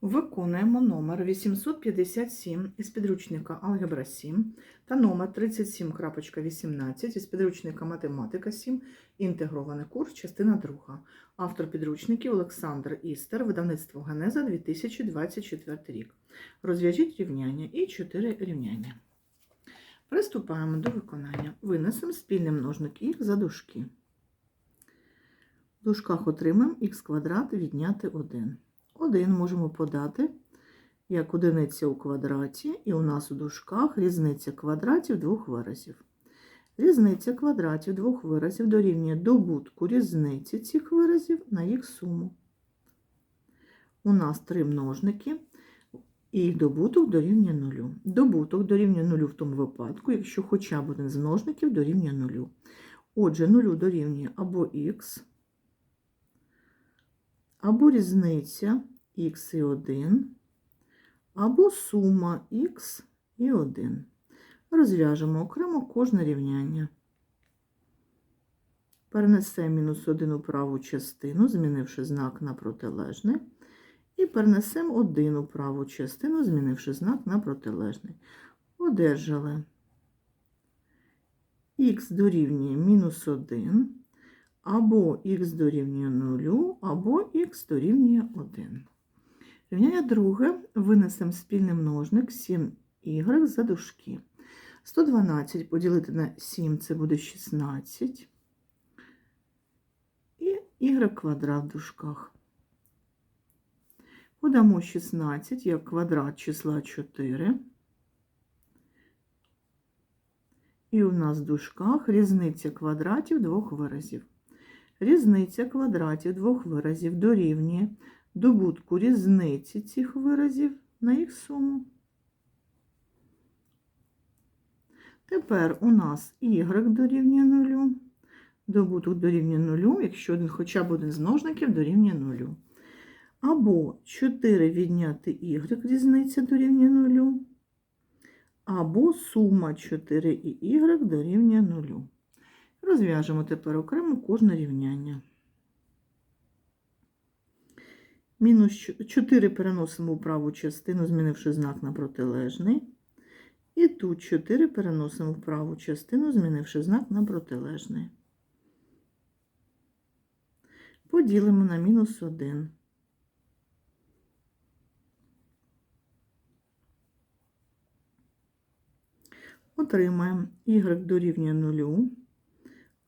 Виконуємо номер 857 із підручника Алгебра 7 та номер 37.18 із підручника Математика 7, інтегрований курс, частина 2. Автор підручників Олександр Істер, видавництво Генеза 2024 рік. Розв'яжіть рівняння і 4 рівняння. Приступаємо до виконання. Винесемо спільний множник х за дужки. В дужках отримаємо х квадрат відняти 1. 1 можемо подати як одиниця у квадраті, і у нас у дужках різниця квадратів двох виразів. Різниця квадратів двох виразів дорівнює добутку різниці цих виразів на їх суму. У нас три множники, і добуток дорівнює нулю. Добуток дорівнює нулю в тому випадку, якщо хоча б один з множників дорівнює нулю. Отже, нулю дорівнює або х, або різниця х і 1, або сума х і 1. Розв'яжемо окремо кожне рівняння. Перенесемо мінус 1 у праву частину, змінивши знак на протилежний. І перенесемо 1 у праву частину, змінивши знак на протилежний. Одержали х дорівнює мінус 1, або х дорівнює 0, або х дорівнює 1. Рівняння друге винесемо спільний множник 7y за дужки. 112 поділити на 7 це буде 16. І y квадрат в дужках. Подамо 16 як квадрат числа 4. І у нас в дужках різниця квадратів двох виразів. Різниця квадратів двох виразів дорівнює добутку різниці цих виразів на їх суму. Тепер у нас y дорівнює 0, добуток дорівнює 0, якщо один, хоча б один з множників дорівнює 0. Або 4 відняти y різниця дорівнює 0, або сума 4 і y дорівнює 0. Розв'яжемо тепер окремо кожне рівняння. Мінус 4 переносимо у праву частину, змінивши знак на протилежний. І тут 4 переносимо в праву частину, змінивши знак на протилежний. Поділимо на мінус 1. Отримаємо y дорівнює 0,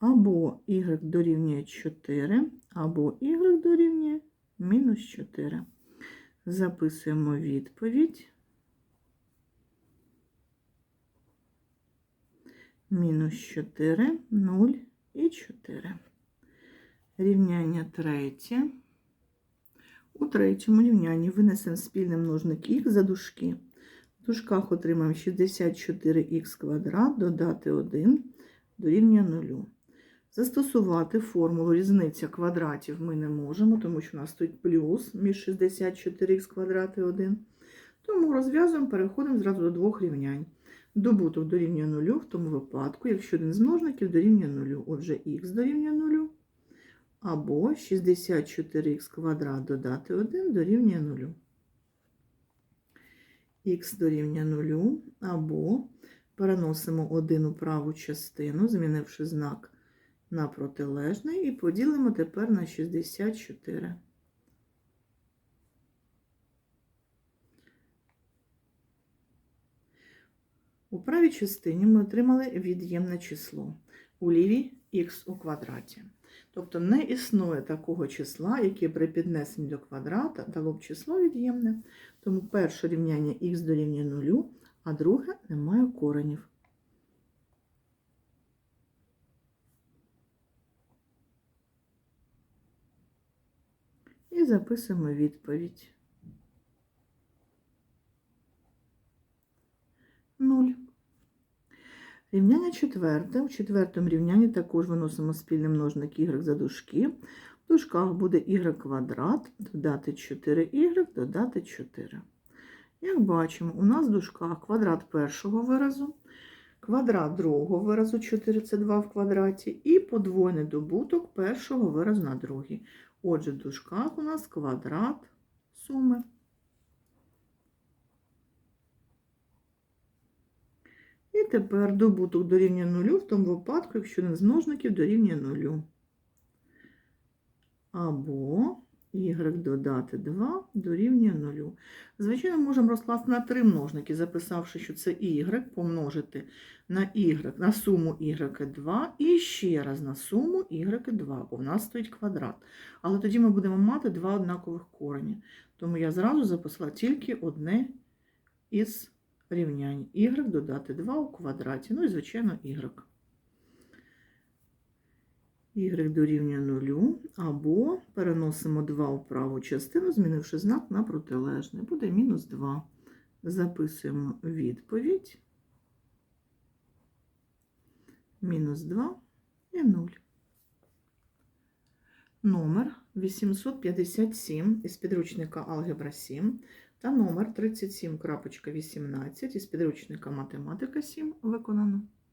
або y дорівнює 4, або y дорівнює мінус 4. Записуємо відповідь. Мінус 4, 0 і 4. Рівняння третє. У третьому рівнянні винесемо спільний множник х за дужки. В дужках отримаємо 64х квадрат, додати 1 дорівнює 0. Застосувати формулу різниця квадратів ми не можемо, тому що у нас стоїть плюс між 64х квадрат і 1. Тому розв'язуємо, переходимо зразу до двох рівнянь. Добуток дорівнює 0 в тому випадку, якщо один з множників дорівнює 0. Отже, х дорівнює 0, або 64х квадрат додати 1 дорівнює 0. Х дорівнює 0, або переносимо 1 у праву частину, змінивши знак на протилежний, і поділимо тепер на 64. У правій частині ми отримали від'ємне число, у лівій х у квадраті. Тобто не існує такого числа, яке при піднесенні до квадрата дало б число від'ємне. Тому перше рівняння х дорівнює 0, а друге немає коренів. І записуємо відповідь. 0. Рівняння четверте. У четвертому рівнянні також виносимо спільний множник y за дужки. В дужках буде y квадрат, додати 4y, додати 4. Як бачимо, у нас в дужках квадрат першого виразу, квадрат другого виразу 4 це 2 в квадраті, і подвойний добуток першого виразу на другий. Отже, в дужках у нас квадрат суми. І тепер добуток дорівнює нулю в тому випадку, якщо один з множників дорівнює нулю. Або y додати 2 дорівнює 0. Звичайно, можемо розкласти на три множники, записавши, що це y помножити на y, на суму y 2 і ще раз на суму y 2, бо в нас стоїть квадрат. Але тоді ми будемо мати два однакових корені. Тому я зразу записала тільки одне із рівнянь. y додати 2 у квадраті, ну і, звичайно, y y дорівнює 0, або переносимо 2 у праву частину, змінивши знак на протилежний. Буде мінус 2. Записуємо відповідь. Мінус 2 і 0. Номер 857 із підручника Алгебра 7 та номер 37.18 із підручника Математика 7 виконано.